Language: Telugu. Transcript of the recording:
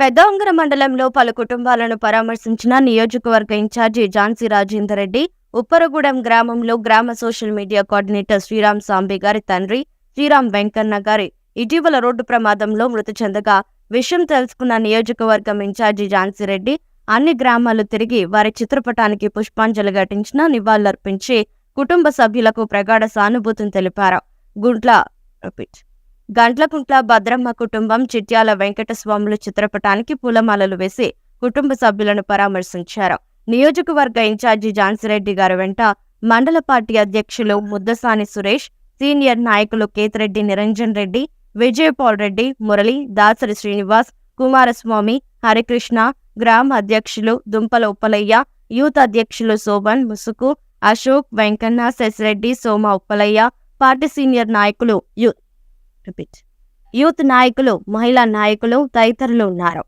పెద్దవంగర మండలంలో పలు కుటుంబాలను పరామర్శించిన నియోజకవర్గ ఇన్ఛార్జి ఝాన్సీ రాజేందర్ రెడ్డి ఉప్పరగూడెం గ్రామంలో గ్రామ social media coordinator Sriram Sambi గారి తండ్రి శ్రీరామ్ వెంకన్న గారి ఇటీవల రోడ్డు ప్రమాదంలో మృతి చెందగా విషయం తెలుసుకున్న నియోజకవర్గం ఇన్ఛార్జి ఝాన్సీ రెడ్డి అన్ని గ్రామాలు తిరిగి వారి చిత్రపటానికి పుష్పాంజలి ఘటించిన నివాళులర్పించి కుటుంబ సభ్యులకు ప్రగాఢ సానుభూతిని తెలిపారు. గుంట్ల గండ్లకుంట్ల భద్రమ్మ కుటుంబం చిట్యాల వెంకటస్వాములు చిత్రపటానికి పూలమాలలు వేసి కుటుంబ సభ్యులను పరామర్శించారు. నియోజకవర్గ ఇన్ఛార్జి జాన్సిరెడ్డి గారి వెంట మండల పార్టీ అధ్యక్షులు ముద్దసాని సురేష్ సీనియర్ నాయకులు కేతిరెడ్డి నిరంజన్ రెడ్డి విజయపాల్ రెడ్డి మురళి దాసరి శ్రీనివాస్ కుమారస్వామి హరికృష్ణ గ్రామ అధ్యక్షులు దుంపల ఉప్పలయ్య యూత్ అధ్యక్షులు శోభన్ ముసుకు అశోక్ వెంకన్న శశిరెడ్డి సోమ ఉప్పలయ్య పార్టీ సీనియర్ నాయకులు యూత్ యూత్ నాయకులు మహిళా నాయకులు తదితరులు ఉన్నారు.